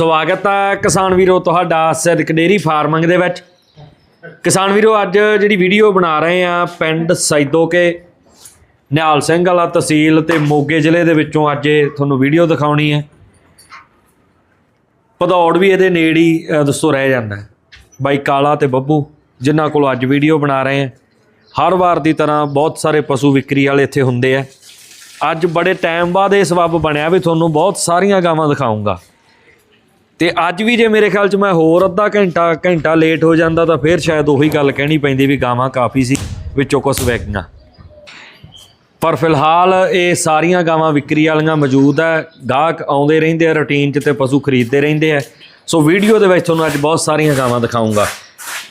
ਸਵਾਗਤ ਹੈ ਕਿਸਾਨ ਵੀਰੋ ਤੁਹਾਡਾ ਸਿਰਕ ਡੇਰੀ ਫਾਰਮਿੰਗ ਦੇ ਵਿੱਚ। ਕਿਸਾਨ ਵੀਰੋ, ਅੱਜ ਜਿਹੜੀ ਵੀਡੀਓ ਬਣਾ ਰਹੇ ਆ ਪਿੰਡ ਸੈਦੋਕੇ, ਨਿਹਾਲ ਸਿੰਘ ਵਾਲਾ ਤਹਿਸੀਲ ਤੇ ਮੋਗੇ ਜ਼ਿਲ੍ਹੇ ਦੇ ਵਿੱਚੋਂ ਅੱਜ ਇਹ ਤੁਹਾਨੂੰ ਵੀਡੀਓ ਦਿਖਾਉਣੀ ਹੈ। ਭਦੌੜ ਵੀ ਇਹਦੇ ਨੇੜੇ ਹੀ ਦੱਸੋ ਰਹਿ ਜਾਂਦਾ ਬਾਈ ਕਾਲਾ ਤੇ ਬੱਬੂ, ਜਿਨ੍ਹਾਂ ਕੋਲ ਅੱਜ ਵੀਡੀਓ ਬਣਾ ਰਹੇ ਆ। ਹਰ ਵਾਰ ਦੀ ਤਰ੍ਹਾਂ ਬਹੁਤ ਸਾਰੇ ਪਸ਼ੂ ਵਿਕਰੀ ਵਾਲੇ ਇੱਥੇ ਹੁੰਦੇ ਆ। ਅੱਜ ਬੜੇ ਟਾਈਮ ਬਾਅਦ ਇਹ ਸਬੱਬ ਬਣਿਆ ਵੀ ਤੁਹਾਨੂੰ ਬਹੁਤ ਸਾਰੀਆਂ ਗਾਵਾਂ ਦਿਖਾਉਂਗਾ ਤੇ ਅੱਜ ਵੀ ਜੇ ਮੇਰੇ ਖਿਆਲ 'ਚ ਮੈਂ ਹੋਰ ਅੱਧਾ ਘੰਟਾ ਘੰਟਾ ਲੇਟ ਹੋ ਜਾਂਦਾ ਤਾਂ ਫਿਰ ਸ਼ਾਇਦ ਉਹੀ ਗੱਲ ਕਹਿਣੀ ਪੈਂਦੀ ਵੀ ਗਾਵਾਂ ਕਾਫੀ ਸੀ, ਵਿੱਚੋਂ ਕੁਝ ਵਿਕ ਗਈਆਂ। ਪਰ ਫਿਲਹਾਲ ਇਹ ਸਾਰੀਆਂ ਗਾਵਾਂ ਵਿਕਰੀ ਵਾਲੀਆਂ ਮੌਜੂਦ ਹੈ ਗਾਹਕ ਆਉਂਦੇ ਰਹਿੰਦੇ ਆ ਰੁਟੀਨ 'ਚ ਤੇ ਪਸ਼ੂ ਖਰੀਦਦੇ ਰਹਿੰਦੇ ਆ ਸੋ ਵੀਡੀਓ ਦੇ ਵਿੱਚ ਤੁਹਾਨੂੰ ਅੱਜ ਬਹੁਤ ਸਾਰੀਆਂ ਗਾਵਾਂ ਦਿਖਾਉਂਗਾ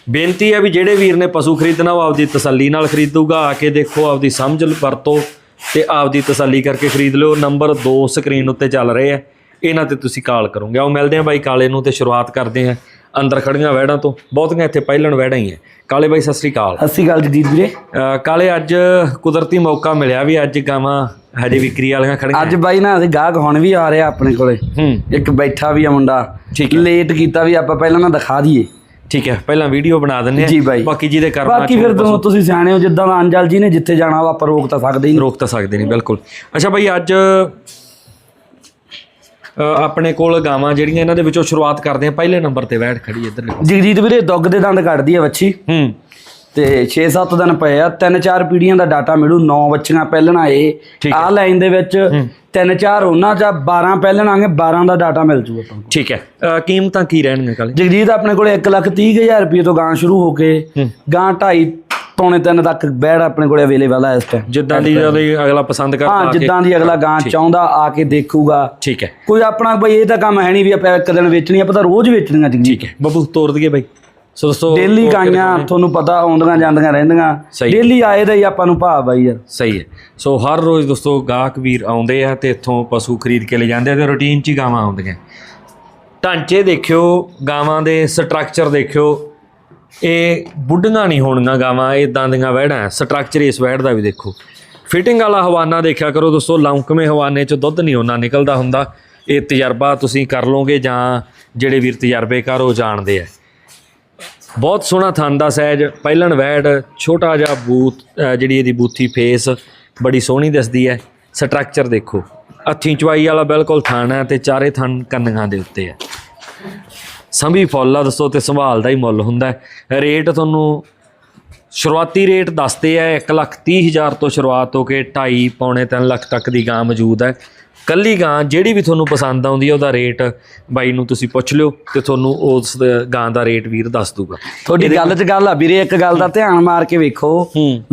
ਬੇਨਤੀ ਹੈ ਵੀ ਜਿਹੜੇ ਵੀਰ ਨੇ ਪਸ਼ੂ ਖਰੀਦਣਾ ਉਹ ਆਪਦੀ ਤਸੱਲੀ ਨਾਲ ਖਰੀਦੂਗਾ, ਆ ਕੇ ਦੇਖੋ, ਆਪਦੀ ਸਮਝ ਵਰਤੋ ਤੇ ਆਪਦੀ ਤਸੱਲੀ ਕਰਕੇ ਖਰੀਦ ਲਿਓ। ਨੰਬਰ 2 ਸਕਰੀਨ ਉੱਤੇ ਚੱਲ ਰਹੇ ਆ ਇਹਨਾਂ ਤੇ ਤੁਸੀਂ ਕਾਲ ਕਰੋਗੇ। ਆਓ ਮਿਲਦੇ ਆ ਬਾਈ ਕਾਲੇ ਨੂੰ ਤੇ ਸ਼ੁਰੂਆਤ ਕਰਦੇ ਆ ਅੰਦਰ ਖੜੀਆਂ ਵਹਿੜਾਂ ਤੋਂ। ਬਹੁਤੀਆਂ ਇੱਥੇ ਪਹਿਲਣ ਵਹਿੜਾਂ ਹੀ ਹੈ। ਕਾਲੇ ਬਾਈ ਸਤਿ ਸ੍ਰੀ ਅਕਾਲ। ਅਸੀਂ ਗੱਲ ਜਗਦੀਪ ਵੀਰੇ। ਅ, ਕਾਲੇ ਅੱਜ ਕੁਦਰਤੀ ਮੌਕਾ ਮਿਲਿਆ ਵੀ ਅੱਜ ਗਾਵਾਂ ਹਜੇ ਵਿਕਰੀ ਵਾਲੀਆਂ ਖੜੀਆਂ। ਅੱਜ ਬਾਈ ਨਾ ਅਸੀਂ ਗਾਹਕ ਹੁਣ ਵੀ ਆ ਰਿਹਾ ਆਪਣੇ ਕੋਲੇ। ਹੂੰ। ਇੱਕ ਬੈਠਾ ਵੀ ਆ ਮੁੰਡਾ। ਠੀਕ ਲੇਟ ਕੀਤਾ ਵੀ ਆਪਾਂ ਪਹਿਲਾਂ ਨਾ ਦਿਖਾ ਦਈਏ। ਠੀਕ ਹੈ ਪਹਿਲਾਂ ਵੀਡੀਓ ਬਣਾ ਦਿੰਨੇ ਆ ਜੀ ਬਾਈ। ਬਾਕੀ ਜਿਹਦੇ ਕਰਮਾਂ ਬਾਕੀ ਫਿਰ ਤੁਸੀਂ ਸਿਆਣੇ ਹੋ ਜਿੱਦਾਂ ਅੰਜਲ ਜੀ ਨੇ ਜਿੱਥੇ ਜਾਣਾ ਉਹ ਆਪਾਂ ਰੋਕ ਤਾਂ ਸਕਦੇ ਨਹੀਂ। ਰੋਕ ਤਾਂ ਸਕਦੇ ਨਹੀਂ ਬਿਲਕੁਲ। ਅੱਛਾ ਬਾਈ ਅੱਜ ਆਪਣੇ ਕੋਲ ਗਾਵਾਂ ਜਿਹੜੀਆਂ ਇਹਨਾਂ ਦੇ ਵਿੱਚੋਂ ਸ਼ੁਰੂਆਤ ਕਰਦੇ ਆ ਪਹਿਲੇ ਨੰਬਰ ਤੇ ਬੈਠ ਖੜੀ ਇੱਧਰ ਜਗਜੀਤ ਵੀਰੇ ਦੁੱਗ ਦੇ ਦੰਦ ਕੱਢਦੀ ਆ ਵੱਛੀ। ਹੂੰ। ਤੇ 6-7 ਦਿਨ ਪਏ ਆ ਤਿੰਨ ਚਾਰ ਪੀੜੀਆਂ ਦਾ ਡਾਟਾ ਮਿਲੂ 9 ਬੱਚੀਆਂ ਪਹਿਲਣਾ ਠੀਕ ਆਹ ਲਾਈਨ ਦੇ ਵਿੱਚ ਤਿੰਨ ਚਾਰ ਉਹਨਾਂ ਚ 12 ਪਹਿਲਣਾਂਗੇ 12 ਦਾ ਡਾਟਾ ਮਿਲ ਜੂ ਆਪਾਂ ਨੂੰ। ਠੀਕ ਹੈ। ਕੀਮਤਾਂ ਕੀ ਰਹਿਣਗੀਆਂ ਕਾਲੇ ਜਗਜੀਤ ਆਪਣੇ ਕੋਲੇ 1 ਲੱਖ 30 ਹਜ਼ਾਰ ਰੁਪਏ ਤੋਂ ਗਾਂ ਸ਼ੁਰੂ ਹੋ ਕੇ। ਗਾਂ 2.5 ਪੌਣੇ 3 ਤੱਕ ਬੈੜ ਆਪਣੇ ਕੋਲੇ ਅਵੇਲੇਬਲ ਆ ਇਸ ਟਾਈਮ ਜਿੱਦਾਂ ਦੀ ਜਦੋਂ ਅਗਲਾ ਪਸੰਦ ਕਰਦਾ ਹਾਂ ਜਿੱਦਾਂ ਦੀ ਅਗਲਾ ਗਾਂ ਚਾਹੁੰਦਾ ਆ ਕੇ ਦੇਖੂਗਾ। ਠੀਕ ਹੈ। ਕੋਈ ਆਪਣਾ ਬਈ ਇਹ ਤਾਂ ਕੰਮ ਹੈ ਨਹੀਂ ਵੀ ਆਪਾਂ ਇੱਕ ਦਿਨ ਵੇਚਣੀ ਆਪਾਂ ਤਾਂ ਰੋਜ਼ ਵੇਚਣੀਆਂ ਠੀਕ ਹੈ। ਬੱਬੂ ਤੋਰ ਦਈਏ ਬਾਈ। ਸੋ ਦੋਸਤੋ ਡੇਲੀ ਗਾਈਆਂ ਤੁਹਾਨੂੰ ਪਤਾ ਆਉਂਦੀਆਂ ਜਾਂਦੀਆਂ ਰਹਿੰਦੀਆਂ। ਡੇਲੀ ਆਏ ਦਾ ਹੀ ਆਪਾਂ ਨੂੰ ਭਾਅ ਬਾਈ ਯਾਰ। ਸਹੀ ਹੈ। ਸੋ ਹਰ ਰੋਜ਼ ਦੋਸਤੋ ਗਾਹਕ ਵੀਰ ਆਉਂਦੇ ਆ ਤੇ ਇੱਥੋਂ ਪਸ਼ੂ ਖਰੀਦ ਕੇ ਲੈ ਜਾਂਦੇ ਆ ਤੇ ਰੂਟੀਨ 'ਚ ਹੀ ਗਾਵਾਂ ਆਉਂਦੀਆਂ। ਢਾਂਚੇ ਦੇਖਿਓ ਗਾਵਾਂ ਦੇ ਸਟਰਕਚਰ ਦੇਖਿਓ। ਇਹ ਬੁੱਢੀਆਂ ਨਹੀਂ ਹੋਣੀਆਂ ਗਾਵਾਂ ਇਦਾਂ ਦੀਆਂ ਵਹਿੜਾਂ ਸਟਰਕਚਰ ਇਸ ਵਹਿੜ ਦਾ ਵੀ ਦੇਖੋ। ਫਿਟਿੰਗ ਵਾਲਾ ਹਵਾਨਾ ਦੇਖਿਆ ਕਰੋ ਦੋਸਤੋ ਲੌਂਕਵੇਂ ਹਵਾਨੇ 'ਚੋਂ ਦੁੱਧ ਨਹੀਂ ਉਹਨਾਂ ਨਿਕਲਦਾ ਹੁੰਦਾ। ਇਹ ਤਜਰਬਾ ਤੁਸੀਂ ਕਰ ਲਓਗੇ ਜਾਂ ਜਿਹੜੇ ਵੀਰ ਤਜਰਬੇਕਾਰ ਉਹ ਜਾਣਦੇ ਆ ਬਹੁਤ ਸੋਹਣਾ ਥਣ ਦਾ ਸਾਈਜ਼ ਪਹਿਲਣ ਵੈੜ ਛੋਟਾ ਜਿਹਾ ਬੂਥ ਜਿਹੜੀ ਇਹਦੀ ਬੂਥੀ ਫੇਸ ਬੜੀ ਸੋਹਣੀ ਦਿਸਦੀ ਹੈ ਸਟਰਕਚਰ ਦੇਖੋ। ਹੱਥੀਂ ਚਵਾਈ ਵਾਲਾ ਬਿਲਕੁਲ ਥਣ ਹੈ ਤੇ ਚਾਰੇ ਥਣ ਕੰਨੀਆਂ ਦੇ ਉੱਤੇ ਹੈ ਸੰਭੀ ਫੁੱਲ ਆ ਦੱਸੋ ਤੇ ਸੰਭਾਲ ਦਾ ਹੀ ਮੁੱਲ ਹੁੰਦਾ ਰੇਟ ਤੁਹਾਨੂੰ ਸ਼ੁਰੂਆਤੀ ਰੇਟ ਦੱਸਦੇ ਆ 1 ਲੱਖ 30 ਹਜ਼ਾਰ ਤੋਂ ਸ਼ੁਰੂਆਤ ਹੋ ਕੇ 2.5 ਪੌਣੇ 3 ਲੱਖ ਤੱਕ ਦੀ ਗਾਂ ਮੌਜੂਦ ਹੈ। ਕੱਲੀ ਗਾਂ ਜਿਹੜੀ ਵੀ ਤੁਹਾਨੂੰ ਪਸੰਦ ਆਉਂਦੀ ਹੈ ਉਹਦਾ ਰੇਟ ਬਾਈ ਨੂੰ ਤੁਸੀਂ ਪੁੱਛ ਲਿਓ ਤੇ ਤੁਹਾਨੂੰ ਉਸ ਗਾਂ ਦਾ ਰੇਟ ਵੀਰ ਦੱਸ ਦੂਗਾ। ਤੁਹਾਡੀ ਗੱਲ 'ਚ ਗੱਲ ਆ ਵੀਰੇ ਇੱਕ ਗੱਲ ਦਾ ਧਿਆਨ ਮਾਰ ਕੇ ਵੇਖੋ।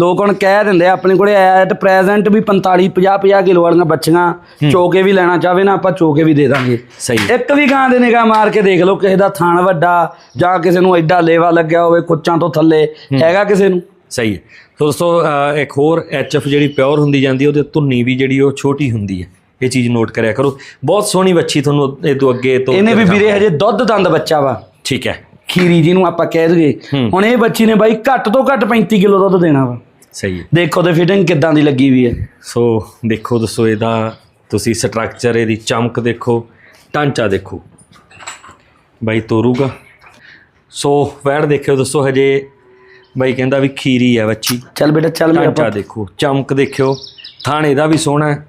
ਲੋਕ ਹੁਣ ਕਹਿ ਦਿੰਦੇ ਆਪਣੇ ਕੋਲੇ ਐਟ ਪ੍ਰੈਜ਼ੈਂਟ ਵੀ 45 50 50 ਕਿਲੋ ਵਾਲੀਆਂ ਬੱਚੀਆਂ ਚੋਕੇ ਵੀ ਲੈਣਾ ਚਾਹਵੇ ਨਾ ਆਪਾਂ ਚੋਕੇ ਵੀ ਦੇ ਦਾਂਗੇ। ਸਹੀ। ਇੱਕ ਵੀ ਗਾਂ ਦੇ ਨਿਗਾਹ ਮਾਰ ਕੇ ਦੇਖ ਲਓ ਕਿਸੇ ਦਾ ਥਣ ਵੱਡਾ ਜਾਂ ਕਿਸੇ ਨੂੰ ਐਡਾ ਲੇਵਾ ਲੱਗਿਆ ਹੋਵੇ ਕੁੱਚਾਂ ਤੋਂ ਥੱਲੇ ਹੈਗਾ ਕਿਸੇ ਨੂੰ? ਸਹੀ ਹੈ। ਦੋਸਤੋ ਇੱਕ ਹੋਰ ਐਚਐਫ ਜਿਹੜੀ ਪਿਓਰ ਹੁੰਦੀ ਜਾਂਦੀ ਉਹਦੇ ਧੁੰਨੀ ਵੀ ਜਿਹੜੀ ਉਹ ਛੋਟੀ ਹੁੰਦੀ ਹੈ। ਇਹ ਚੀਜ਼ ਨੋਟ ਕਰਿਆ ਕਰੋ। ਬਹੁਤ ਸੋਹਣੀ ਵੱਛੀ ਤੁਹਾਨੂੰ ਇਹ ਤੋਂ ਅੱਗੇ ਤੋਂ ਇਹਨੇ ਵੀ ਵੀਰੇ ਹਜੇ ਦੁੱਧ ਦੰਦ ਬੱਚਾ ਵਾ। ਠੀਕ ਹੈ। ਖੀਰੀ ਜਿਹਨੂੰ ਆਪਾਂ ਕਹਿ ਦਈਏ। ਹੁਣ ਇਹ ਬੱਚੀ ਨੇ ਬਾਈ ਘੱਟ ਤੋਂ ਘੱਟ 35 ਕਿਲੋ ਦੁੱਧ ਦੇਣਾ ਵਾ। ਸਹੀ ਹੈ। ਦੇਖੋ ਤੇ ਫਿਟਿੰਗ ਕਿੱਦਾਂ ਦੀ ਲੱਗੀ ਵੀ ਹੈ। ਸੋ ਦੇਖੋ ਦੋਸਤੋ ਇਹਦਾ ਤੁਸੀਂ ਸਟਰਕਚਰ ਇਹਦੀ ਚਮਕ ਦੇਖੋ ਢਾਂਚਾ ਦੇਖੋ। ਬਾਈ ਤੋਰੂਗਾ। ਸੋ ਵੈੜ ਦੇਖਿਓ ਦੋਸਤੋ ਹਜੇ ਬਾਈ ਕਹਿੰਦਾ ਵੀ ਖੀਰੀ ਹੈ ਬੱਚੀ ਚੱਲ ਬੇਟਾ ਚੱਲ ਮੇਰਾ ਢਾਂਚਾ ਦੇਖੋ ਚਮਕ ਦੇਖਿਓ। ਥਾਣੇ ਦਾ ਵੀ ਸੋਹਣਾ ਹੈ।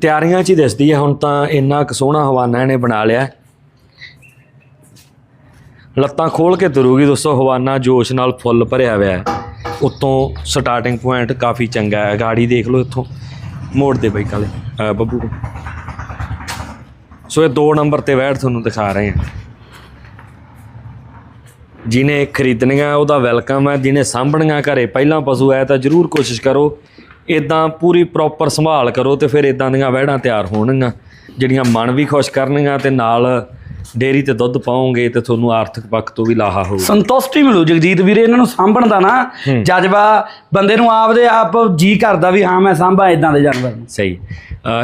ਤਿਆਰੀਆਂ 'ਚ ਹੀ ਦਿਸਦੀ ਹੈ ਹੁਣ ਤਾਂ ਇੰਨਾ ਕੁ ਸੋਹਣਾ ਹਵਾਨਾ ਇਹਨੇ ਬਣਾ ਲਿਆ। ਲੱਤਾਂ ਖੋਲ ਕੇ ਤੁਰੂਗੀ ਦੋਸਤੋ, ਹਵਾਨਾ ਜੋਸ਼ ਨਾਲ ਫੁੱਲ ਭਰਿਆ ਹੋਇਆ ਹੈ। ਉੱਤੋਂ ਸਟਾਰਟਿੰਗ ਪੁਆਇੰਟ ਕਾਫੀ ਚੰਗਾ ਹੈ। ਗਾੜੀ ਦੇਖ ਲਓ ਇੱਥੋਂ, ਮੋੜ ਦੇ ਬਈ ਕਾਲੇ। ਅਹ ਬੱਬੂ ਸੋ ਇਹ 2 ਨੰਬਰ ਤੇ ਵੈੜ ਤੁਹਾਨੂੰ ਦਿਖਾ ਰਹੇ ਹਾਂ। ਜਿਹਨੇ ਖਰੀਦਣੀਆਂ, ਉਹਦਾ ਵੈਲਕਮ ਹੈ। ਜਿਹਨੇ ਸਾਂਭਣੀਆਂ ਘਰੇ, ਪਹਿਲਾਂ ਪਸ਼ੂ ਹੈ ਤਾਂ ਜਰੂਰ ਕੋਸ਼ਿਸ਼ ਕਰੋ ਇਦਾਂ ਪੂਰੀ ਪ੍ਰੋਪਰ ਸੰਭਾਲ ਕਰੋ ਤੇ ਫਿਰ ਇਦਾਂ ਦੀਆਂ ਵਹਿੜਾਂ ਤਿਆਰ ਹੋਣਗੀਆਂ ਜਿਹੜੀਆਂ ਮਨ ਵੀ ਖੁਸ਼ ਕਰਨਗੀਆਂ ਤੇ ਨਾਲ ਡੇਰੀ ਤੇ ਦੁੱਧ ਪਾਓਗੇ ਤੇ ਤੁਹਾਨੂੰ ਆਰਥਿਕ ਪੱਖ ਤੋਂ ਵੀ ਲਾਹਾ ਹੋਊ ਸੰਤੁਸ਼ਟੀ ਮਿਲੂ। ਜਗਜੀਤ ਵੀਰੇ ਇਹਨਾਂ ਨੂੰ ਸਾਂਭਣ ਦਾ ਨਾ ਜਜ਼ਬਾ ਬੰਦੇ ਨੂੰ ਆਪਦੇ ਆਪ ਜੀ ਕਰਦਾ ਵੀ ਹਾਂ ਮੈਂ ਸਾਂਭਾ ਇਦਾਂ ਦੇ ਜਾਨਵਰ ਨੂੰ। ਸਹੀ।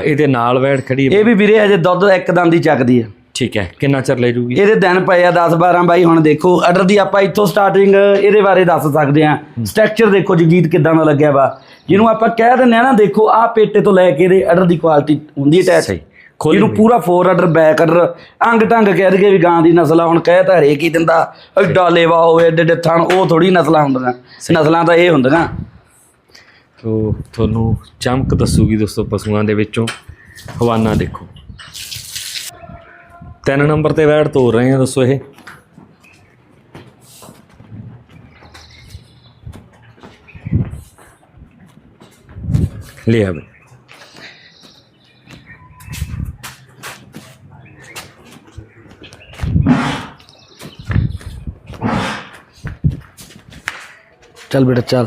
ਇਹਦੇ ਨਾਲ ਵੈੜ ਖੜੀ ਹੈ। ਇਹ ਵੀ ਵੀਰੇ ਹਜੇ ਦੁੱਧ ਇੱਕ ਦੰਦ ਦੀ ਚੱਕਦੀ ਆ ਠੀਕ ਹੈ ਕਿੰਨਾ ਚਿਰ ਲੈ ਜੂਗੀ? ਇਹਦੇ ਦਿਨ ਪਏ ਆ 10 12 ਬਾਈ ਹੁਣ ਦੇਖੋ ਆਰਡਰ ਦੀ ਆਪਾਂ ਇੱਥੋਂ ਸਟਾਰਟਿੰਗ ਇਹਦੇ ਬਾਰੇ ਦੱਸ ਸਕਦੇ ਆ ਸਟਰਕਚਰ ਦੇਖੋ ਜਗਜੀਤ ਕਿਦਾਂ ਦਾ ਲੱਗਿਆ ਵਾ। ਜਿਹਨੂੰ ਆਪਾਂ ਕਹਿ ਦਿੰਦੇ ਆ ਨਾ ਦੇਖੋ ਆਹ ਪੇਟੇ ਤੋਂ ਲੈ ਕੇ ਇਹਦੇ ਆਰਡਰ ਦੀ ਕੁਆਲਿਟੀ ਹੁੰਦੀ ਹੈ ਟੈਚ ਇਹਨੂੰ ਪੂਰਾ ਫੋਰ ਆਰਡਰ ਬੈਕ ਆਰਡਰ ਅੰਗ ਢੰਗ ਕਹਿ ਦਈਏ ਵੀ ਗਾਂ ਦੀ ਨਸਲ ਆ ਹੁਣ ਕਹਿ ਤਾਂ ਹਰੇਕ ਹੀ ਦਿੰਦਾ ਐਡਾ ਲੇਵਾ ਹੋਵੇ ਐਡੇ ਐਡੇ ਥਣ ਉਹ ਥੋੜੀ ਨਸਲਾਂ ਹੁੰਦੀਆਂ। ਨਸਲਾਂ ਤਾਂ ਇਹ ਹੁੰਦੀਆਂ। ਤੋ ਤੁਹਾਨੂੰ ਚਮਕ ਦੱਸੂਗੀ ਦੋਸਤੋ ਪਸ਼ੂਆਂ ਦੇ ਵਿੱਚੋਂ। ਹਵਾਨਾ ਦੇਖੋ। ਤਿੰਨ ਨੰਬਰ ਤੇ ਵੈੜ ਤੋਰ ਰਹੇ ਆ ਦੱਸੋ ਇਹ। ਲਿਆ ਬਈ। ਚੱਲ ਬੇਟਾ ਚੱਲ।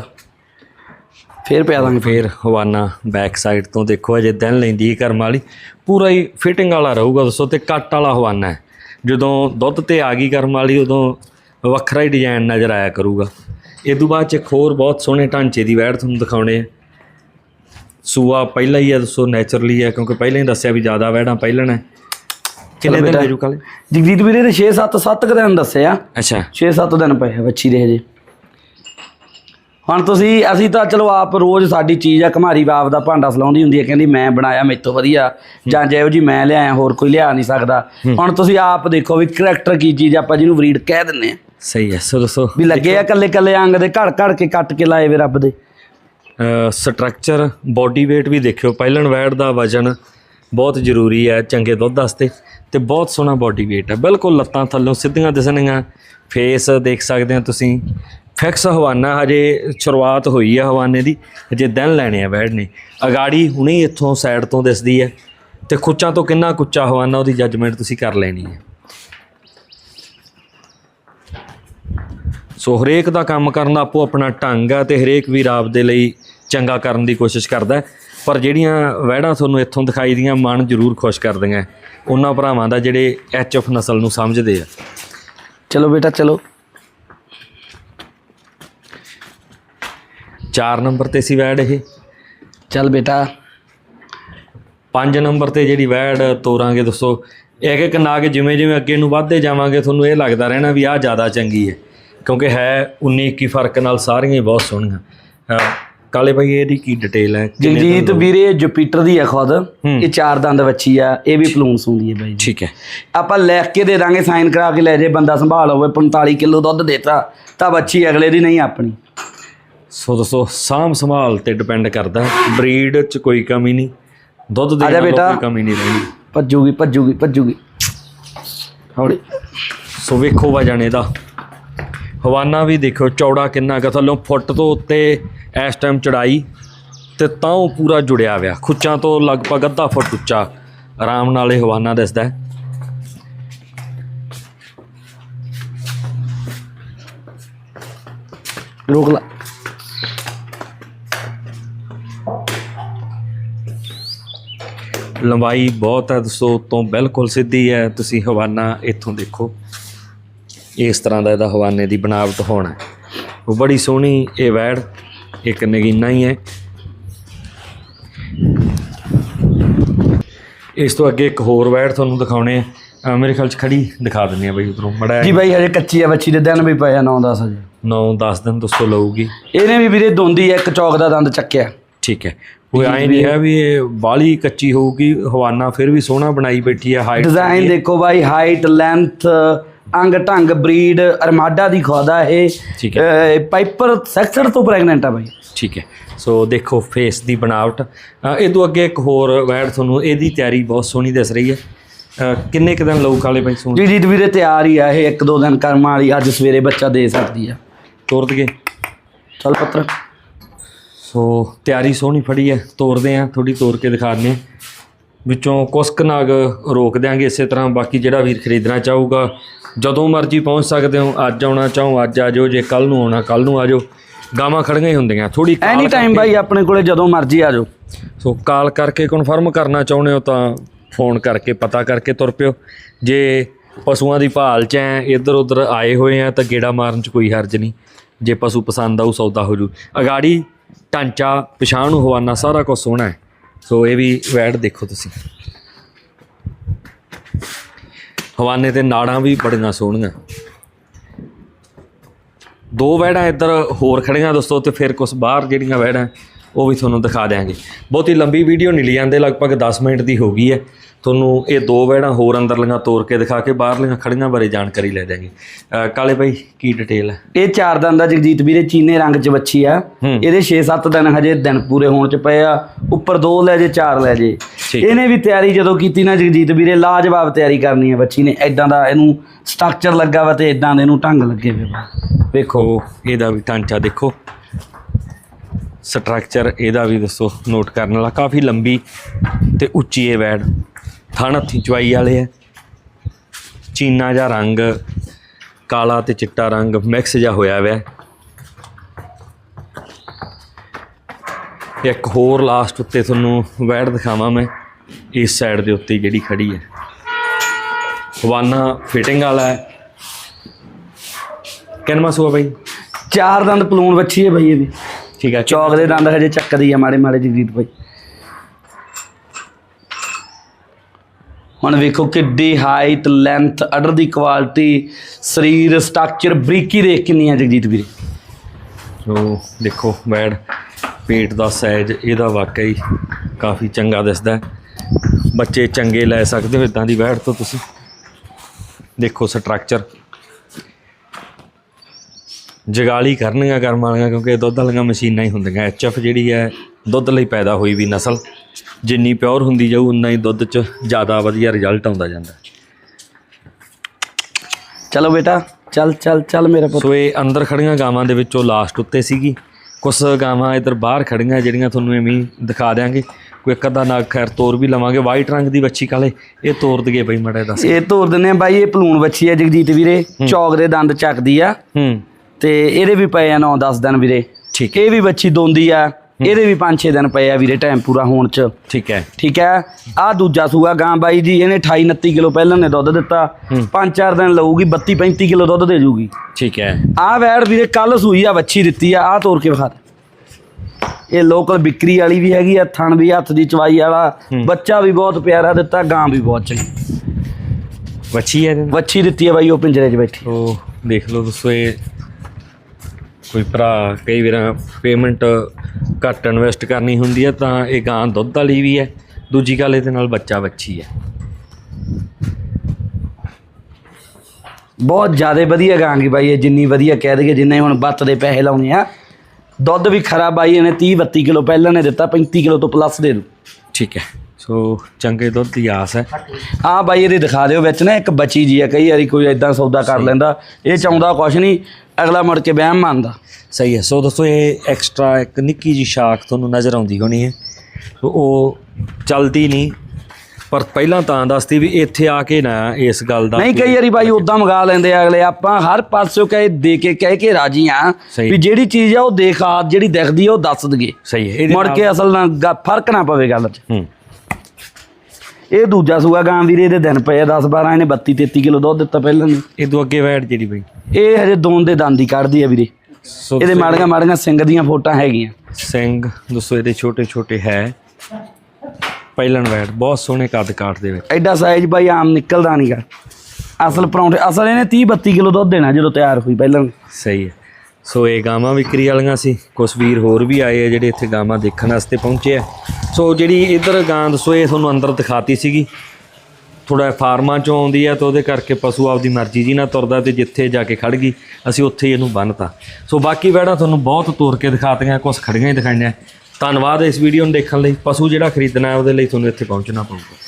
ਫੇਰ ਪਿਆ ਦਾਂਗੇ ਫੇਰ ਹਵਾਨਾ ਬੈਕ ਸਾਈਡ ਤੋਂ ਦੇਖੋ ਅਜੇ ਦਿਨ ਲੈਂਦੀ ਹੈ ਕਰਮ ਵਾਲੀ। ਪੂਰਾ ਹੀ ਫਿਟਿੰਗ ਵਾਲਾ ਰਹੂਗਾ ਦੱਸੋ ਤੇ ਕੱਟ ਵਾਲਾ ਹਵਾਨਾ ਹੈ। ਜਦੋਂ ਦੁੱਧ ਤੇ ਆ ਗਈ ਕਰਮ ਵਾਲੀ ਉਦੋਂ ਵੱਖਰਾ ਹੀ ਡਿਜ਼ਾਈਨ ਨਜ਼ਰ ਆਇਆ ਕਰੂਗਾ। ਇਹ ਤੋਂ ਬਾਅਦ ਚ ਇੱਕ ਹੋਰ ਬਹੁਤ ਸੋਹਣੇ ਢਾਂਚੇ ਦੀ ਵੈੜ ਤੁਹਾਨੂੰ ਦਿਖਾਉਣੇ ਆ। ਸੂਆ ਪਹਿਲਾਂ ਹੀ ਹੈ ਦੱਸੋ ਨੇਚਰਲੀ ਹੈ ਕਿਉਂਕਿ ਪਹਿਲਾਂ ਹੀ ਦੱਸਿਆ ਵੀ ਜ਼ਿਆਦਾ ਵੈੜਾਂ ਪਹਿਲਾਂ ਹੈ। ਕਿੰਨੇ ਦਿਨ। ਦੇ ਰੂ ਕਾਲੇ ਜਗਜੀਤ ਵੀਰੇ ਦੇ 6 7 7 ਕੁ ਦਿਨ ਦੱਸਿਆ। ਅੱਛਾ। 6 7 ਦਿਨ ਪਏ ਆ ਬੱਚੀ ਦੇ ਹਜੇ। ਹੁਣ ਤੁਸੀਂ ਅਸੀਂ ਤਾਂ ਚਲੋ ਆਪ ਰੋਜ਼ ਸਾਡੀ ਚੀਜ਼ ਆ ਘਮਾਰੀ ਬਾਪ ਦਾ ਭਾਂਡਾ ਸਲਾਉਂਦੀ ਹੁੰਦੀ ਹੈ ਕਹਿੰਦੀ ਮੈਂ ਬਣਾਇਆ ਮੇਤੋਂ ਵਧੀਆ। ਜਾਂ ਜਿਹੋ ਜੀ ਮੈਂ ਲਿਆਇਆ ਹੋਰ ਕੋਈ ਲਿਆ ਨਹੀਂ ਸਕਦਾ। ਹੁਣ ਤੁਸੀਂ ਆਪ ਦੇਖੋ ਵੀ ਕਰੈਕਟਰ ਕੀ ਚੀਜ਼ ਆਪਾਂ ਜਿਹਨੂੰ ਬਰੀਡ ਕਹਿ ਦਿੰਨੇ ਆ। ਸਹੀ ਹੈ ਸੋ ਦੱਸੋ। ਵੀ ਲੱਗੇ ਆ ਕੱਲੇ ਕੱਲੇ ਅੰਗ ਦੇ ਘੜ ਘੜ ਕੇ ਕੱਟ ਕੇ ਲਾਏ ਵੇ ਰੱਬ ਦੇ। ਸਟਰਕਚਰ ਬਾਡੀ weight ਵੀ ਦੇਖਿਓ ਪਹਿਲਣ ਵੈੜ ਦਾ ਵਜਨ ਬਹੁਤ ਜ਼ਰੂਰੀ ਹੈ ਚੰਗੇ ਦੁੱਧ ਵਾਸਤੇ ਤੇ ਬਹੁਤ ਸੋਹਣਾ ਬਾਡੀ weight ਹੈ ਬਿਲਕੁਲ ਲੱਤਾਂ ਥੱਲੋਂ ਸਿੱਧੀਆਂ ਦਿਸਣਗੀਆਂ ਫੇਸ ਦੇਖ ਸਕਦੇ ਹੋ ਤੁਸੀਂ ਫਿਕਸ ਹਵਾਨਾ ਹਜੇ ਸ਼ੁਰੂਆਤ ਹੋਈ ਹੈ ਹਵਾਨੇ ਦੀ, ਹਜੇ ਦਿਨ ਲੈਣੇ ਆ ਵੈੜ ਨੇ ਅਗਾੜੀ ਹੁਣੇ ਇੱਥੋਂ ਸਾਈਡ ਤੋਂ ਦਿਸਦੀ ਹੈ ਤੇ ਖੁੱਚਾਂ ਤੋਂ ਕਿੰਨਾ ਕੁੱਚਾ ਹਵਾਨਾ, ਉਹਦੀ ਜੱਜਮੈਂਟ ਤੁਸੀਂ ਕਰ ਲੈਣੀ ਹੈ ਸੋ ਹਰੇਕ ਦਾ ਕੰਮ ਕਰਨ ਦਾ ਆਪੋ ਆਪਣਾ ਢੰਗ ਆ, ਤੇ ਹਰੇਕ ਵੀਰ ਆਪ ਦੇ ਲਈ ਚੰਗਾ ਕਰਨ ਦੀ ਕੋਸ਼ਿਸ਼ ਕਰਦਾ ਪਰ ਜਿਹੜੀਆਂ ਵਹਿੜਾਂ ਤੁਹਾਨੂੰ ਇੱਥੋਂ ਦਿਖਾਈ ਦੀਆਂ, ਮਨ ਜ਼ਰੂਰ ਖੁਸ਼ ਕਰਦੀਆਂ ਉਹਨਾਂ ਭਰਾਵਾਂ ਦਾ ਜਿਹੜੇ ਐਚਐਫ ਨਸਲ ਨੂੰ ਸਮਝਦੇ ਆ। ਚਲੋ ਬੇਟਾ, ਚਲੋ। 4 ਨੰਬਰ ਤੇ ਸੀ ਵੈੜ ਇਹ। ਚੱਲ ਬੇਟਾ। 5 ਨੰਬਰ ਤੇ ਜਿਹੜੀ ਵੈੜ ਤੋਰਾਂਗੇ ਦੱਸੋ ਇੱਕ ਇੱਕ ਨਾਗ ਜਿਵੇਂ ਜਿਵੇਂ ਅੱਗੇ ਨੂੰ ਵੱਧਦੇ ਜਾਵਾਂਗੇ ਤੁਹਾਨੂੰ ਇਹ ਲੱਗਦਾ ਰਹਿਣਾ ਵੀ ਆਹ ਜ਼ਿਆਦਾ ਚੰਗੀ ਹੈ। ਕਿਉਂਕਿ ਹੈ 19 21 ਫ਼ਰਕ ਨਾਲ ਸਾਰੀਆਂ ਹੀ ਬਹੁਤ ਸੋਹਣੀਆਂ। ਕਾਲੇ ਭਾਈ ਇਹਦੀ ਕੀ ਡਿਟੇਲ ਹੈ? ਜਗਜੀਤ? ਵੀਰੇ ਜੁਪੀਟਰ ਦੀ ਆ ਖੁਦ ਇਹ ਚਾਰ ਦੰਦ ਬੱਚੀ ਆ ਇਹ ਵੀ ਪਲੂਨਸ ਹੁੰਦੀ ਹੈ ਬਾਈ ਜੀ। ਠੀਕ ਹੈ। ਆਪਾਂ ਲਿਖ ਕੇ ਦੇ ਦਾਂਗੇ ਸਾਈਨ ਕਰਾ ਕੇ ਲੈ ਜੇ ਬੰਦਾ ਸੰਭਾਲ ਹੋਵੇ 45 ਕਿਲੋ ਦੁੱਧ ਦੇਤਾ ਤਾਂ ਬੱਚੀ ਅਗਲੇ ਦੀ ਨਹੀਂ ਆਪਣੀ। ਸੋ ਦੋਸਤੋ ਸਾਂਭ ਸੰਭਾਲ ਤੇ ਡਿਪੈਂਡ ਕਰਦਾ ਬਰੀਡ 'ਚ ਕੋਈ ਕਮੀ ਨਹੀਂ। ਦੁੱਧ ਦੇ ਆਜਾ ਨਾਲ ਬੇਟਾ। ਕੋਈ ਕਮੀ ਨਹੀਂ ਰਹਿੰਦੀ। ਭੱਜੂਗੀ ਭੱਜੂਗੀ ਭੱਜੂਗੀ। ਹੌਲੀ। ਸੋ ਵੇਖੋ ਵਜਣ ਇਹਦਾ। ਹਵਾਨਾ ਵੀ ਦੇਖੋ ਚੌੜਾ ਕਿੰਨਾ ਕੁ ਥੱਲੋਂ ਫੁੱਟ ਤੋਂ ਉੱਤੇ ਇਸ ਟਾਈਮ ਚੜਾਈ ਤੇ ਤਾਂ ਉਹ ਪੂਰਾ ਜੁੜਿਆ ਹੋਇਆ। ਖੁੱਚਾਂ ਤੋਂ ਲਗਭਗ ਅੱਧਾ ਫੁੱਟ ਉੱਚਾ। ਆਰਾਮ ਨਾਲ ਇਹ ਹਵਾਨਾ ਦਿਸਦਾ ਹੈ। ਰੋਕ ਲਾ। ਲੰਬਾਈ ਬਹੁਤ ਹੈ ਦੋਸਤੋ ਤੋਂ ਬਿਲਕੁਲ ਸਿੱਧੀ ਹੈ ਤੁਸੀਂ ਹਵਾਨਾ ਇੱਥੋਂ ਦੇਖੋ। ਇਸ ਤਰ੍ਹਾਂ ਦਾ ਇਹਦਾ ਹਵਾਨੇ ਦੀ ਬਣਾਵਟ ਹੋਣਾ। ਉਹ ਬੜੀ ਸੋਹਣੀ ਇਹ ਵੈੜ ਇੱਕ ਨਗੀਨਾ ਹੀ ਹੈ। ਇਸ ਤੋਂ ਅੱਗੇ ਇੱਕ ਹੋਰ ਵੈੜ ਤੁਹਾਨੂੰ ਦਿਖਾਉਣੇ ਆ। ਮੇਰੇ ਖਿਆਲ ਚ ਖੜੀ ਦਿਖਾ ਦਿੰਨੇ ਆ ਬਈ ਉਧਰੋਂ ਮੜਾ ਜੀ ਬਾਈ ਹਜੇ ਕੱਚੀ ਆ ਬੱਚੀ ਦੇ ਦਿਨ ਵੀ ਪਏ ਆ 9-10 ਹਜੇ। 9 10 ਦਿਨ ਦੋਸਤੋ ਲਊਗੀ। ਇਹਨੇ ਵੀ ਵੀਰੇ ਦੋਂਦੀ ਇੱਕ ਚੌਕ ਦਾ ਦੰਦ ਚੱਕਿਆ। ਠੀਕ ਹੈ। ਕੋਈ ਐ ਨਹੀਂ ਹੈ ਵੀ ਇਹ ਬਾਲੀ ਕੱਚੀ ਹੋਊਗੀ ਹਵਾਨਾ ਫਿਰ ਵੀ ਸੋਹਣਾ ਬਣਾਈ ਬੈਠੀ ਹੈ ਹਾਈਟ ਡਿਜ਼ਾਈਨ ਦੇਖੋ ਬਾਈ ਹਾਈਟ ਲੈਂਥ ਅੰਗ ਢੰਗ ਬਰੀਡ ਅਰਮਾਡਾ ਦੀ ਖੋਦਾ ਇਹ। ਪਾਈਪਰ ਸੈਕਟਰ ਤੋਂ ਪ੍ਰੈਗਨੈਂਟ ਆ ਬਾਈ। ਠੀਕ ਹੈ। ਸੋ ਦੇਖੋ ਫੇਸ ਦੀ ਬਣਾਵਟ। ਇਹ ਤੋਂ ਅੱਗੇ ਇੱਕ ਹੋਰ ਵੈੜ ਤੁਹਾਨੂੰ ਇਹਦੀ ਤਿਆਰੀ ਬਹੁਤ ਸੋਹਣੀ ਦਿਸ ਰਹੀ ਹੈ। ਕਿੰਨੇ ਕੁ ਦਿਨ ਲਊ ਕਾਲੇ ਭਾਈ ਸੋਹਣ ਜੀ ਜੀ ਵੀਰੇ ਤਿਆਰ ਹੀ ਆ ਇਹ। ਇੱਕ ਦੋ ਦਿਨ ਕਰਮਾਂ ਵਾਲੀ ਅੱਜ ਸਵੇਰੇ ਬੱਚਾ ਦੇ ਸਕਦੀ ਆ। ਤੋਰ ਦਈਏ। ਚੱਲ ਪੁੱਤਰ। ਸੋ ਤਿਆਰੀ ਸੋਹਣੀ ਫੜੀ ਹੈ ਤੋਰਦੇ ਆ ਥੋੜੀ ਤੋਰ ਕੇ ਦਿਖਾ ਦਿੰਦੇ ਵਿੱਚੋਂ ਕੁਸਕ ਨਾਗ ਰੋਕ ਦਿਆਂਗੇ ਇਸੇ ਤਰ੍ਹਾਂ ਬਾਕੀ ਜਿਹੜਾ ਵੀਰ ਖਰੀਦਣਾ ਚਾਹੂਗਾ ਜਦੋਂ ਮਰਜ਼ੀ ਪਹੁੰਚ ਸਕਦੇ ਹੋ ਅੱਜ ਆਉਣਾ ਚਾਹੋ ਅੱਜ ਆ ਜਾਓ ਜੇ ਕੱਲ ਨੂੰ ਆਉਣਾ ਕੱਲ ਨੂੰ ਆ ਜਾਓ। ਗਾਵਾਂ ਖੜੀਆਂ ਹੀ ਹੁੰਦੀਆਂ ਥੋੜੀ ਐਨੀ ਟਾਈਮ ਬਾਈ ਆਪਣੇ ਕੋਲੇ ਜਦੋਂ ਮਰਜ਼ੀ ਆ ਜਾਓ। ਸੋ ਕਾਲ ਕਰਕੇ ਕਨਫਰਮ ਕਰਨਾ ਚਾਹੁੰਦੇ ਹੋ ਤਾਂ ਫੋਨ ਕਰਕੇ ਪਤਾ ਕਰਕੇ ਤੁਰ ਪਿਓ। ਜੇ ਪਸ਼ੂਆਂ ਦੀ ਭਾਲ 'ਚ ਐ ਇੱਧਰ ਉੱਧਰ ਆਏ ਹੋਏ ਆ ਤਾਂ ਗੇੜਾ ਮਾਰਨ 'ਚ ਕੋਈ ਹਰਜ ਨਹੀਂ। ਜੇ ਪਸ਼ੂ ਪਸੰਦ ਆਊ ਸੌਦਾ ਹੋ ਜੂ ਅਗਾੜੀ ਢਾਂਚਾ, ਪਛਾਣ ਨੂੰ ਹਵਾਨਾ ਸਾਰਾ ਕੁਝ ਸੋਹਣਾ ਹੈ। ਸੋ ਇਹ ਵੀ ਵੈੜ ਦੇਖੋ ਤੁਸੀਂ। ਹਵਾਨੇ ਤੇ ਨਾੜਾਂ ਵੀ ਬੜੀਆਂ ਸੋਹਣੀਆਂ। ਦੋ ਵੈੜਾਂ ਇੱਧਰ ਹੋਰ ਖੜੀਆਂ ਦੋਸਤੋ ਤੇ ਫਿਰ ਕੁਝ ਬਾਹਰ ਜਿਹੜੀਆਂ ਵੈੜਾਂ ਉਹ ਵੀ ਤੁਹਾਨੂੰ ਦਿਖਾ ਦਿਆਂਗੇ। ਬਹੁਤੀ ਲੰਬੀ ਵੀਡੀਓ ਨਹੀਂ ਲਈ ਜਾਂਦੇ, ਲਗਭਗ 10 ਮਿੰਟ ਦੀ ਹੋ ਗਈ ਹੈ। ਤੁਹਾਨੂੰ ਇਹ ਦੋ ਵੈੜਾਂ ਹੋਰ ਅੰਦਰਲੀਆਂ ਤੋੜ ਕੇ ਦਿਖਾ ਕੇ ਬਾਹਰਲੀਆਂ ਖੜੀਆਂ ਬਾਰੇ ਜਾਣਕਾਰੀ ਲੈ ਅਹ ਕਾਲੇ ਬਾਈ ਕੀ ਡਿਟੇਲ ਹੈ? ਇਹ ਚਾਰ ਦੰਦ ਦਾ ਜਗਜੀਤ ਵੀਰੇ ਚੀਨੇ ਰੰਗ ਚ ਬੱਚੀ ਆ। ਇਹਦੇ 6-7 ਦਿਨ ਹਜੇ ਦਿਨ ਪੂਰੇ ਹੋਣ ਚ ਪਏ ਆ। ਉੱਪਰ ਦੋ ਲੈ ਜੇ ਚਾਰ ਲੈ ਜੇ। ਇਹਨੇ ਵੀ ਤਿਆਰੀ ਜਦੋਂ ਕੀਤੀ ਨਾ ਜਗਜੀਤ ਵੀਰੇ ਲਾਜਵਾਬ ਤਿਆਰੀ ਕਰਨੀ ਹੈ ਬੱਚੀ ਨੇ। ਐਦਾਂ ਦਾ ਇਹਨੂੰ ਸਟਰਕਚਰ ਲੱਗਾ ਵਾ ਤੇ ਐਦਾਂ ਦੇ ਇਹਨੂੰ ਢੰਗ ਲੱਗੇ ਵੇ। ਵੇਖੋ। ਇਹਦਾ ਵੀ ਢਾਂਚਾ ਦੇਖੋ। ਸਟਰਕਚਰ ਇਹਦਾ ਵੀ ਦੱਸੋ ਨੋਟ ਕਰਨ ਵਾਲਾ। ਕਾਫੀ ਲੰਬੀ ਤੇ ਉੱਚੀ ਇਹ ਵੈੜ ਥਣ ਹੱਥੀ ਚਵਾਈ ਵਾਲੇ ਆ। ਚੀਨਾ ਜਾਂ ਰੰਗ ਕਾਲਾ ਤੇ ਚਿੱਟਾ ਰੰਗ ਮਿਕਸ ਜਿਹਾ ਹੋਇਆ ਹੈ। ਇੱਕ ਹੋਰ ਲਾਸਟ ਉੱਤੇ ਤੁਹਾਨੂੰ ਵੈੜ ਦਿਖਾਵਾਂ ਮੈਂ ਇਸ ਸਾਈਡ ਦੇ ਉੱਤੇ ਜਿਹੜੀ ਖੜੀ ਹੈ ਹਵਾਨਾ ਫਿਟਿੰਗ ਵਾਲਾ ਹੈ। ਕਿੰਨਵਾਂ ਸੂਆ ਬਾਈ? ਚਾਰ ਦੰਦ ਪਲੂਣ ਬੱਚੀ ਹੈ ਬਈ ਇਹਦੀ। ਠੀਕ ਹੈ ਚੌਕ ਦੇ ਦੰਦ ਹਜੇ ਚੱਕਦੀ ਆ ਮਾੜੇ ਮਾੜੇ ਜਗਜੀਤ ਭਾਈ ਹੁਣ ਵੇਖੋ ਕਿੱਡੀ ਹਾਈਟ ਲੈਂਥ ਅਡਰ ਦੀ ਕੁਆਲਿਟੀ ਸਰੀਰ ਸਟਰਕਚਰ ਬਰੀਕੀ ਦੇਖ ਕਿੰਨੀ ਆ ਜਗਜੀਤ ਵੀਰੇ। ਸੋ ਦੇਖੋ ਬੈਡ ਪੇਟ ਦਾ ਸਾਈਜ਼ ਇਹਦਾ ਵਾਕਈ ਕਾਫੀ ਚੰਗਾ ਦਿਸਦਾ ਬੱਚੇ ਚੰਗੇ ਲੈ ਸਕਦੇ ਹੋ ਇਦਾਂ ਦੀ ਬੈਡ ਤੋਂ ਤੁਸੀਂ। ਦੇਖੋ ਸਟਰਕਚਰ ਜਗਾਲੀ ਕਰਨਗਾ ਕਰਮ ਵਾਲੀਆਂ ਕਿਉਂਕਿ ਦੁੱਧ ਵਾਲੀਆਂ ਮਸ਼ੀਨਾਂ ਹੀ ਹੁੰਦੀਆਂ। ਐਚਐਫ ਜਿਹੜੀ ਹੈ ਦੁੱਧ ਲਈ ਪੈਦਾ ਹੋਈ ਵੀ ਨਸਲ ਜਿੰਨੀ ਪਿਓਰ ਹੁੰਦੀ ਜਾਊ ਉਨਾ ਹੀ ਦੁੱਧ 'ਚ ਜ਼ਿਆਦਾ ਵਧੀਆ ਰਿਜ਼ਲਟ ਆਉਂਦਾ ਜਾਂਦਾ। ਚਲੋ ਬੇਟਾ ਚੱਲ ਚੱਲ ਚੱਲ ਮੇਰੇ ਪੁੱਤ। ਸੋ ਇਹ ਅੰਦਰ ਖੜੀਆਂ ਗਾਵਾਂ ਦੇ ਵਿੱਚੋਂ ਲਾਸਟ ਉੱਤੇ ਸੀਗੀ। ਕੁਝ ਗਾਵਾਂ ਇਧਰ ਬਾਹਰ ਖੜੀਆਂ ਜਿਹੜੀਆਂ ਤੁਹਾਨੂੰ ਐਵੇਂ ਹੀ ਦਿਖਾ ਦਿਆਂਗੇ। ਕੋਈ ਇੱਕ ਅੱਧਾ ਨਾਗ ਖੈਰ ਤੋਰ ਵੀ ਲਵਾਂਗੇ। ਵਾਈਟ ਰੰਗ ਦੀ ਬੱਚੀ ਕਾਲੇ ਇਹ ਤੋਰ ਦਈਏ ਬਈ ਮੜਾ ਦੱਸ। ਇਹ ਤੋਰ ਦਿੰਨੇ ਆ ਬਾਈ ਇਹ ਪਲੂਣ ਬੱਚੀ ਆ ਜਗਜੀਤ ਵੀਰੇ। ਚੌਕ ਦੇ ਦੰਦ ਚੱਕਦੀ ਆ। ਹੂੰ। ਤੇ ਇਹਦੇ ਵੀ ਪਏ ਆ 9-10 ਦਿਨ ਵੀਰੇ। ਠੀਕ ਇਹ ਵੀ ਬੱਚੀ ਦੋਂਦੀ ਆ। ਇਹਦੇ ਵੀ 5-6 ਦਿਨ ਪਏ ਆ ਵੀਰੇ ਟਾਈਮ ਪੂਰਾ ਹੋਣ ਚ। ਠੀਕ ਹੈ। ਠੀਕ ਹੈ। ਆ ਦੂਜਾ ਸੂਆ ਗਾਂ ਬਾਈ ਜੀ ਇਹਨੇ 28 29 ਕਿਲੋ ਪਹਿਲਾਂ ਨੇ ਦੁੱਧ ਦਿੱਤਾ। ਹੂੰ। 5-4 ਦਿਨ ਲਊਗੀ 32 35 ਕਿਲੋ ਦੁੱਧ ਦੇ ਜੂਗੀ। ਠੀਕ ਹੈ। ਆ ਵੈੜ ਵੀਰੇ ਕੱਲ ਸੂਈ ਆ ਵੱਛੀ ਦਿੱਤੀ ਆ। ਆ ਤੋੜ ਕੇ ਵਿਖਾ ਇਹ ਲੋਕਲ ਵਿਕਰੀ ਵਾਲੀ ਵੀ ਹੈਗੀ ਆ ਥਣ ਵੀ ਹੱਥ ਦੀ ਚਵਾਈ ਵਾਲਾ। ਬੱਚਾ ਵੀ ਬਹੁਤ ਪਿਆਰਾ ਦਿੱਤਾ ਗਾਂ ਵੀ ਬਹੁਤ ਚੰਗੀ। ਬੱਚੀ ਹੈ? ਵੱਛੀ ਦਿੱਤੀ ਆ ਬਾਈ ਉਹ ਪਿੰਜਰੇ 'ਚ ਬੈਠੀ। ਸੋ ਦੇਖ ਲਓ ਦੋਸਤੋ ਇਹ ਕੋਈ ਭਰਾ ਕਈ ਵਾਰ ਪੇਮੈਂਟ ਘੱਟ ਇਨਵੈਸਟ ਕਰਨੀ ਹੁੰਦੀ ਹੈ ਤਾਂ ਇਹ ਗਾਂ ਦੁੱਧ ਵਾਲੀ ਵੀ ਹੈ। ਦੂਜੀ ਗੱਲ ਇਹਦੇ ਨਾਲ ਬੱਚਾ ਬੱਚੀ ਹੈ। ਬਹੁਤ ਜ਼ਿਆਦਾ ਵਧੀਆ ਗਾਂ ਗੀ ਬਾਈ ਇਹ ਜਿੰਨੀ ਵਧੀਆ ਕਹਿ ਦਈਏ ਜਿੰਨੇ ਹੁਣ ਬੱਤ ਦੇ ਪੈਸੇ ਲਾਉਣੇ ਆ। ਦੁੱਧ ਵੀ ਖਰਾ ਬਾਈ ਇਹਨੇ 30 32 ਕਿਲੋ ਪਹਿਲਾਂ ਨੇ ਦਿੱਤਾ 35 ਕਿਲੋ ਤੋਂ ਪਲੱਸ ਦੇ ਦੂ ਠੀਕ ਹੈ। ਸੋ ਚੰਗੇ ਦੁੱਧ ਦੀ ਆਸ ਹੈ। ਆ ਬਾਈ ਇਹਦੇ ਦਿਖਾ ਦਿਓ ਵਿੱਚ ਨਾ ਇੱਕ ਬੱਚੀ ਜੀ ਆ ਕਈ ਵਾਰੀ ਕੋਈ ਐਦਾਂ ਸੌਦਾ ਕਰ ਲੈਂਦਾ। ਇਹ ਚਾਹੁੰਦਾ ਕੁਛ ਨਹੀਂ ਅਗਲਾ ਮੁੜ ਕੇ ਵਹਿਮ ਮੰਨਦਾ। ਸਹੀ ਹੈ। ਸੋ ਦੋਸਤੋ ਇਹ ਐਕਸਟਰਾ ਇੱਕ ਨਿੱਕੀ ਜੀ ਸ਼ਾਖ ਤੁਹਾਨੂੰ ਨਜ਼ਰ ਆਉਂਦੀ ਹੋਣੀ ਹੈ। ਉਹ ਚਲਦੀ ਨਹੀਂ ਪਰ ਪਹਿਲਾਂ ਤਾਂ ਦੱਸਦੀ ਵੀ ਇੱਥੇ ਆ ਕੇ ਨਾ ਇਸ ਗੱਲ ਦਾ ਨਹੀਂ ਕਈ ਵਾਰੀ ਬਾਈ ਉਦਾਂ ਮੰਗਾ ਲੈਂਦੇ ਆ ਅਗਲੇ। ਆਪਾਂ ਹਰ ਪਾਸਿਓਂ ਕਹੇ ਦੇ ਕੇ ਕਹਿ ਕੇ ਰਾਜੀ ਆ। ਵੀ ਜਿਹੜੀ ਚੀਜ਼ ਆ ਉਹ ਦੇਖ ਆ ਜਿਹੜੀ ਦਿਖਦੀ ਆ ਉਹ ਦੱਸ ਦਈਏ। ਸਹੀ ਹੈ। ਮੁੜ ਕੇ ਅਸਲ ਨਾਲ ਫ਼ਰਕ ਨਾ ਪਵੇ ਗੱਲ 'ਚ। ਹੂੰ। ਇਹ ਦੂਜਾ ਸੂਆ ਗਾਂ ਵੀਰੇ ਇਹਦੇ ਦਿਨ ਪਏ ਆ 10 12 ਇਹਨੇ 32 33 ਕਿਲੋ ਦੁੱਧ ਦਿੱਤਾ ਪਹਿਲਾਂ ਨੇ। ਇਹ ਤੋਂ ਅੱਗੇ ਬੈਠ ਜਿਹੜੀ ਬਈ। ਇਹ ਹਜੇ ਦੋਨ ਦੇ ਦੰਦ ਹੀ ਕੱਢਦੀ ਆ ਵੀਰੇ। ਇਹਦੇ ਮਾੜੀਆਂ ਮਾੜੀਆਂ ਸਿੰਘ ਦੀਆਂ ਫੋਟਾਂ ਹੈਗੀਆਂ। ਸਿੰਘ ਦੋਸਤੋ ਇਹਦੇ ਛੋਟੇ ਛੋਟੇ ਹੈ। ਪਹਿਲਣ ਬੈਠ ਬਹੁਤ ਸੋਹਣੇ ਕੱਦ ਕਾਠ ਦੇ ਵਿੱਚ। ਐਡਾ ਸਾਈਜ਼ ਬਾਈ ਆਮ ਨਿਕਲਦਾ ਨਹੀਂਗਾ ਅਸਲ ਪਰੌਂਠੇ ਅਸਲ ਇਹਨੇ 30 32 ਕਿਲੋ ਦੁੱਧ ਦੇਣਾ ਜਦੋਂ ਤਿਆਰ ਹੋਈ ਪਹਿਲਾਂ। ਸਹੀ ਹੈ। ਸੋ ਇਹ ਗਾਵਾਂ ਵਿਕਰੀ ਵਾਲੀਆਂ ਸੀ। ਕੁਝ ਵੀਰ ਹੋਰ ਵੀ ਆਏ ਆ ਜਿਹੜੇ ਇੱਥੇ ਗਾਵਾਂ ਦੇਖਣ ਵਾਸਤੇ ਪਹੁੰਚੇ ਆ। ਸੋ ਜਿਹੜੀ ਇੱਧਰ ਗਾਂ ਦੱਸੋ, ਇਹ ਤੁਹਾਨੂੰ ਅੰਦਰ ਦਿਖਾਤੀ ਸੀਗੀ। ਥੋੜਾ ਫਾਰਮਾਂ ਚੋਂ ਆਉਂਦੀ ਆ ਤਾਂ ਉਹਦੇ ਕਰਕੇ ਪਸ਼ੂ ਆਪਦੀ ਮਰਜ਼ੀ ਜੀ ਨਾਲ ਤੁਰਦਾ ਤੇ ਜਿੱਥੇ ਜਾ ਕੇ ਖੜ ਗਈ, ਅਸੀਂ ਉੱਥੇ ਹੀ ਇਹਨੂੰ ਬੰਨਤਾ। ਸੋ ਬਾਕੀ ਵੈੜਾਂ ਤੁਹਾਨੂੰ ਬਹੁਤ ਤੋਰ ਕੇ ਦਿਖਾਤੀਆਂ ਕੁਝ ਖੜੀਆਂ ਹੀ ਦਿਖਾਈਆਂ। ਧੰਨਵਾਦ ਇਸ ਵੀਡੀਓ ਨੂੰ ਦੇਖਣ ਲਈ। ਪਸ਼ੂ ਜਿਹੜਾ ਖਰੀਦਣਾ ਹੈ, ਉਹਦੇ ਲਈ ਤੁਹਾਨੂੰ ਇੱਥੇ ਪਹੁੰਚਣਾ ਪਊਗਾ।